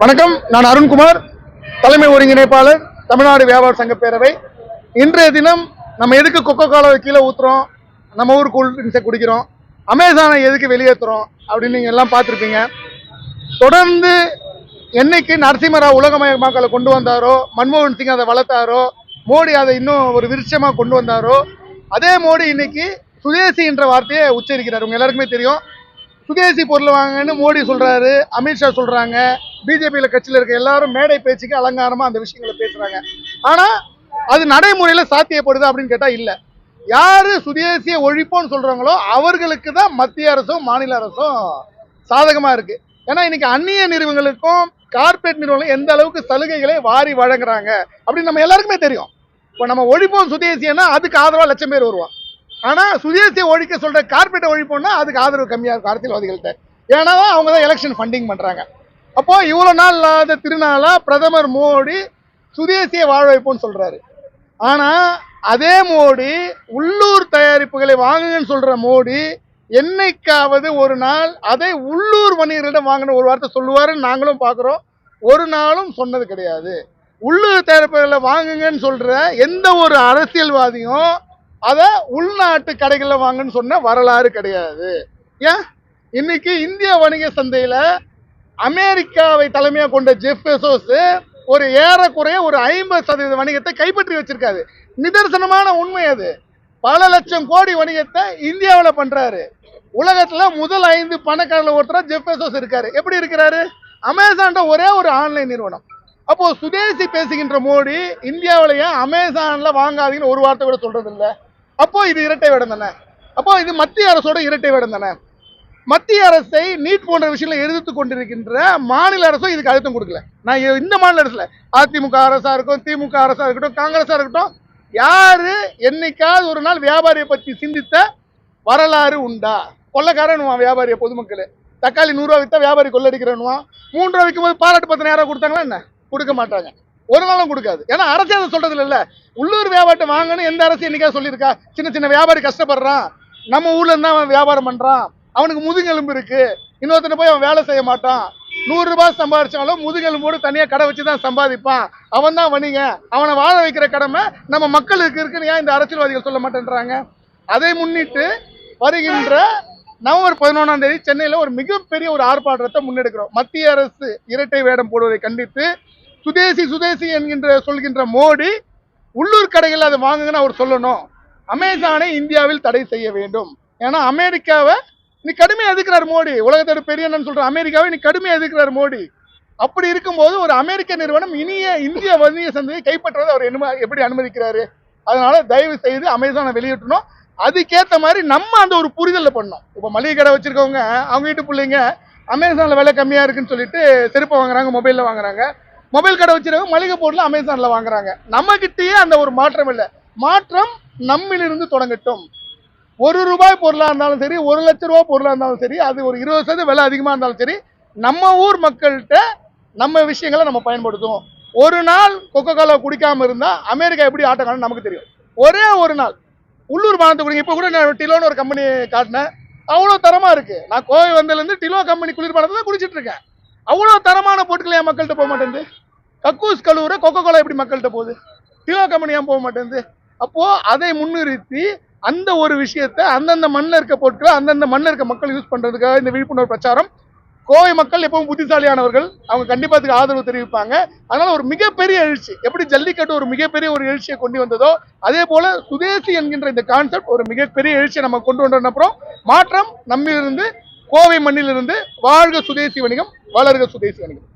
வணக்கம். நான் அருண்குமார் தலைமை ஒருங்கிணைப்பாளர் தமிழ்நாடு வியாபார சங்க பேரவை. இன்றைய தினம் நம்ம எதுக்கு கொக்கோ காலாவை கீழே ஊற்றுறோம் நம்ம ஊர் கூல் ட்ரிங்க்ஸை குடிக்கிறோம். அமேசானை எதுக்கு வெளியேற்றுறோம் அப்படின்னு நீங்கள் எல்லாம் பார்த்துருப்பீங்க. தொடர்ந்து என்னைக்கு நரசிம்மராவ் உலகமயமாக்கலை கொண்டு வந்தாரோ மன்மோகன் சிங் அதை வளர்த்தாரோ மோடி அதை இன்னும் ஒரு விருட்சமாக கொண்டு வந்தாரோ அதே மோடி இன்னைக்கு சுதேசி என்ற வார்த்தையை உச்சரிக்கிறார். உங்கள் எல்லாருக்குமே தெரியும். சுதேசி பொருள் வாங்கன்னு மோடி சொல்றாரு அமித்ஷா சொல்றாங்க பிஜேபியில கட்சியில் இருக்க எல்லாரும் மேடை பேச்சுக்கு அலங்காரமா அந்த விஷயங்களை பேசுறாங்க. ஆனா அது நடைமுறையில சாத்தியப்படுது அப்படின்னு கேட்டா இல்ல. யாரு சுதேசிய ஒழிப்போம்னு சொல்றாங்களோ அவர்களுக்கு தான் மத்திய அரசும் மாநில அரசும் சாதகமா இருக்கு. ஏன்னா இன்னைக்கு அந்நிய நிறுவனங்களுக்கும் கார்பரேட் நிறுவனங்களும் எந்த அளவுக்கு சலுகைகளை வாரி வழங்குறாங்க அப்படின்னு நம்ம எல்லாருக்குமே தெரியும். இப்போ நம்ம ஒழிப்போம் சுதேசியன்னா அதுக்கு ஆதரவா லட்சம் பேர் வருவான் ஆனால் சுதேசியை ஒழிக்க சொல்கிற கார்பரேட்டை ஒழிப்போம்னா அதுக்கு ஆதரவு கம்மியாக இருக்கும் அரசியல்வாதிகள்கிட்ட. ஏன்னா அவங்க தான் எலெக்ஷன் ஃபண்டிங் பண்ணுறாங்க அப்போது இவ்வளோ நாள் இல்லாத திருநாளாக பிரதமர் மோடி சுதேசிய வாழ வைப்போம்னு சொல்கிறாரு ஆனால் அதே மோடி உள்ளூர் தயாரிப்புகளை வாங்குங்கன்னு சொல்கிற மோடி என்னைக்காவது ஒரு நாள் அதை உள்ளூர் வணிகர்களிடம் வாங்கின ஒரு வார்த்தை சொல்லுவாருன்னு நாங்களும் பார்க்குறோம். ஒரு நாளும் சொன்னது கிடையாது. உள்ளூர் தயாரிப்புகளை வாங்குங்கன்னு சொல்கிற எந்த ஒரு அரசியல்வாதியும் அதை உள்நாட்டு கடைகளில் வாங்கன்னு சொன்ன வரலாறு கிடையாது. ஏன்? இன்னைக்கு இந்திய வணிக சந்தையில் அமெரிக்காவை தலைமையாக கொண்ட ஜெஃபெசோஸ் ஒரு ஏறக்குறைய ஒரு ஐம்பது சதவீத வணிகத்தை கைப்பற்றி வச்சிருக்காரு. நிதர்சனமான உண்மை அது. பல லட்சம் கோடி வணிகத்தை இந்தியாவில் பண்ணுறாரு உலகத்தில் முதல் ஐந்து பணக்காரர்கள் ஒருத்தராக ஜெஃப் பெசோஸ் இருக்காரு. எப்படி இருக்கிறாரு? அமேசான்ட ஒரே ஒரு ஆன்லைன் நிறுவனம். அப்போது சுதேசி பேசுகின்ற மோடி இந்தியாவிலையே அமேசானில் வாங்காதீங்கன்னு ஒரு வார்த்தை கூட சொல்கிறது இல்லை அப்போ இது இரட்டை வேடம் தானே? அப்போ இது மத்திய அரசோட இரட்டை வேடம் தானே? மத்திய அரசை நீட் போன்ற விஷயங்களை எதிர்த்து கொண்டிருக்கின்ற மாநில அரசும் இதுக்கு அழுத்தம் கொடுக்கல. நான் இந்த மாநில அரசுல அதிமுக அரசா இருக்கும் திமுக அரசா இருக்கட்டும் காங்கிரஸா இருக்கட்டும் யாரு என்னைக்காவது ஒரு நாள் வியாபாரியை பத்தி சிந்தித்த வரலாறு உண்டா? கொள்ளக்காரனுவான் வியாபாரிய பொதுமக்கள். தக்காளி நூறுரூவா வித்தா வியாபாரி கொள்ளடிக்கிறனுவான் மூன்று ரூபா விற்கும் போது பாராட்டு பத்திரம் யாராவது கொடுத்தாங்களா என்ன? கொடுக்க மாட்டாங்க. ஒரு நாளும் கொடுக்காது. ஏன்னா அரசே அதை சொல்றது இல்ல. உள்ளூர் வியாபாரத்தை வாங்கன்னு எந்த அரசு என்னைக்கா சொல்லியிருக்கா? சின்ன சின்ன வியாபாரி கஷ்டப்படுறான். நம்ம ஊர்ல இருந்தா அவன் வியாபாரம் பண்றான். அவனுக்கு முதுகெலும்பு இருக்கு. இன்னொருத்தனை போய் அவன் வேலை செய்ய மாட்டான். நூறு ரூபாய் சம்பாதிச்சாலும் முதுகெலும்போடு தனியா கடை வச்சு தான் சம்பாதிப்பான். அவன் தான் வணிக. அவனை வாழ வைக்கிற கடமை நம்ம மக்களுக்கு இருக்குன்னு ஏன் இந்த அரசியல்வாதிகள் சொல்ல மாட்டேன்றாங்க? அதை முன்னிட்டு வருகின்ற நவம்பர் பதினொன்றாம் தேதி சென்னையில் ஒரு மிகப்பெரிய ஒரு ஆர்ப்பாட்டத்தை முன்னெடுக்கிறோம். மத்திய அரசு இரட்டை வேடம் போடுவதை கண்டித்து சுதேசி சுதேசி என்கின்ற சொல்கின்ற மோடி உள்ளூர் கடைகளில் அதை வாங்குங்கன்னு அவர் சொல்லணும். அமேசானை இந்தியாவில் தடை செய்ய வேண்டும். ஏன்னா அமெரிக்காவை நீ கடுமையாக எதிர்க்கிறார் மோடி. உலகத்தோட பெரிய என்னன்னு சொல்ற அமெரிக்காவை நீ கடுமையாக எதிர்க்கிறார் மோடி. அப்படி இருக்கும்போது ஒரு அமெரிக்க நிறுவனம் இனிய இந்திய வணிக சந்தையை கைப்பற்றுவதை அவர் என்ன எப்படி அனுமதிக்கிறாரு? அதனால தயவு செய்து அமேசானை வெளியிட்டணும். அதுக்கேற்ற மாதிரி நம்ம அந்த ஒரு புரிதலில் பண்ணோம் இப்போ மளிகை கடை வச்சிருக்கவங்க அவங்க வீட்டு பிள்ளைங்க அமேசானில் விலை கம்மியாக இருக்குன்னு சொல்லிட்டு செருப்பை வாங்குறாங்க மொபைலில் வாங்குறாங்க. மொபைல் கடை வச்சிருக்க மளிகை பொருள் அமேசானில் வாங்குறாங்க. நம்ம கிட்டேயே அந்த ஒரு மாற்றம் இல்லை. மாற்றம் நம்மிலிருந்து தொடங்கட்டும். ஒரு ரூபாய் பொருளாக இருந்தாலும் சரி ஒரு லட்ச ரூபா பொருளாக இருந்தாலும் சரி அது ஒரு இருபது சதவீதம் விலை அதிகமாக இருந்தாலும் சரி நம்ம ஊர் மக்கள்கிட்ட நம்ம விஷயங்களை நம்ம பயன்படுத்துவோம். ஒரு நாள் கொக்கோ கோலா குடிக்காமல் இருந்தால் அமெரிக்கா எப்படி ஆட்டம் காணும் நமக்கு தெரியும். ஒரே ஒரு நாள். உள்ளூர் பானத்தை குடிங்க. இப்போ கூட நான் டிலோன்னு ஒரு கம்பெனி காட்டினேன். அவ்வளோ தரமாக இருக்குது நான் கோவை வந்ததுலேருந்து டிலோ கம்பெனி குளிர்பானத்தை தான் குடிச்சிட்டு இருக்கேன். அவ்வளோ தரமான பொருட்கள் ஏன் மக்கள்கிட்ட போக மாட்டேங்குது? கக்கூஸ் கழுவுற கொக்கோ கோலா எப்படி மக்கள்கிட்ட போகுது? டிலோ கம்பெனி ஏன் போக மாட்டேங்குது? அப்போது அதை முன்னிறுத்தி அந்த ஒரு விஷயத்தை அந்தந்த மண்ணில் இருக்க பொருட்களை அந்தந்த மண்ணில் இருக்க மக்கள் யூஸ் பண்ணுறதுக்காக இந்த விழிப்புணர்வு பிரச்சாரம். கோவை மக்கள் எப்பவும் புத்திசாலியானவர்கள். அவங்க கண்டிப்பாக அதுக்கு ஆதரவு தெரிவிப்பாங்க. அதனால் ஒரு மிகப்பெரிய எழுச்சி எப்படி ஜல்லிக்கட்டு ஒரு மிகப்பெரிய ஒரு எழுச்சியை கொண்டு வந்ததோ அதே போல் சுதேசி என்கின்ற இந்த கான்செப்ட் ஒரு மிகப்பெரிய எழுச்சியை நம்ம கொண்டு வந்த அப்புறம் மாற்றம் நம்மிலிருந்து கோவை மண்ணிலிருந்து வாழ்க சுதேசி வணிகம் வளர்க சுதேசி அணிகள்